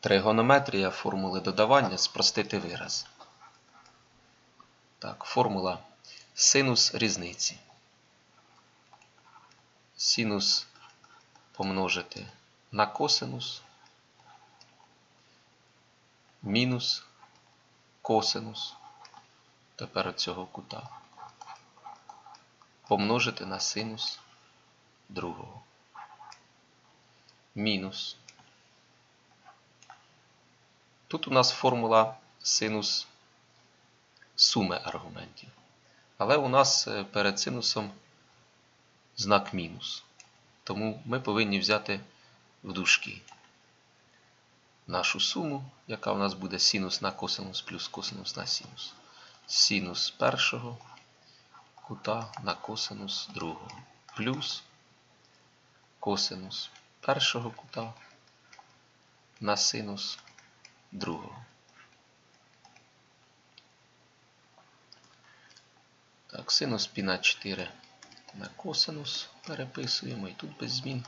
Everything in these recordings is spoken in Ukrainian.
Тригонометрія формули додавання спростити вираз. Так, формула синус різниці. Синус помножити на косинус мінус косинус тепер цього кута помножити на синус другого. Мінус. Тут у нас формула синус суми аргументів. Але у нас е, перед синусом знак мінус. Тому ми повинні взяти в дужки нашу суму, яка у нас буде синус на косинус плюс косинус на синус. Синус першого кута на косинус другого. Плюс косинус першого кута на синус другого. Так, синус пі на 4 на косинус переписуємо і тут без змін.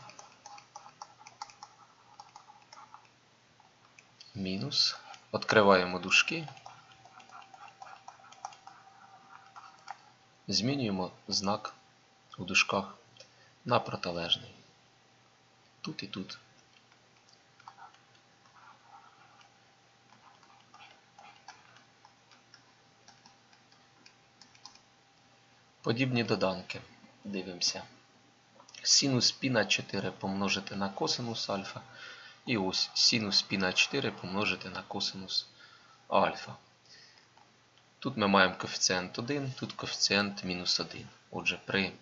Мінус. Відкриваємо дужки. Змінюємо знак у дужках на протилежний. Тут і тут. Подібні доданки. Дивимося. Синус пі на 4 помножити на косинус альфа. І ось синус пі на 4 помножити на косинус альфа. Тут ми маємо коефіцієнт 1, тут коефіцієнт мінус 1. Отже, при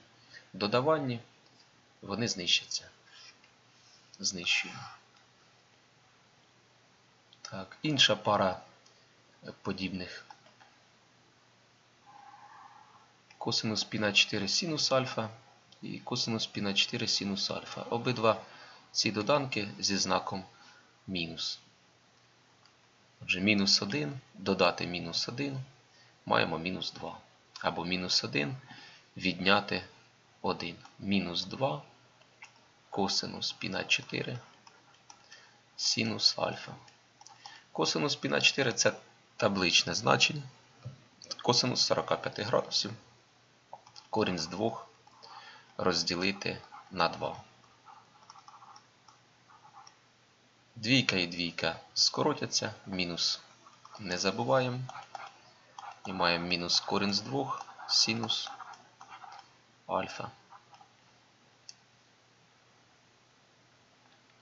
додаванні вони знищаться. Знищуємо. Так, інша пара подібних. Косинус пі на 4 синус альфа і косинус пі на 4 синус альфа. Обидва ці доданки зі знаком мінус. Отже, мінус 1 додати мінус 1 маємо мінус 2. Або мінус 1 відняти 1. Мінус 2 косинус пі на 4 синус альфа. Косинус пі на 4 це табличне значення. Косинус 45 градусів. Корінь з 2 розділити на 2. Двійка і двійка скоротяться, мінус не забуваємо. І маємо мінус корінь з 2 синус альфа.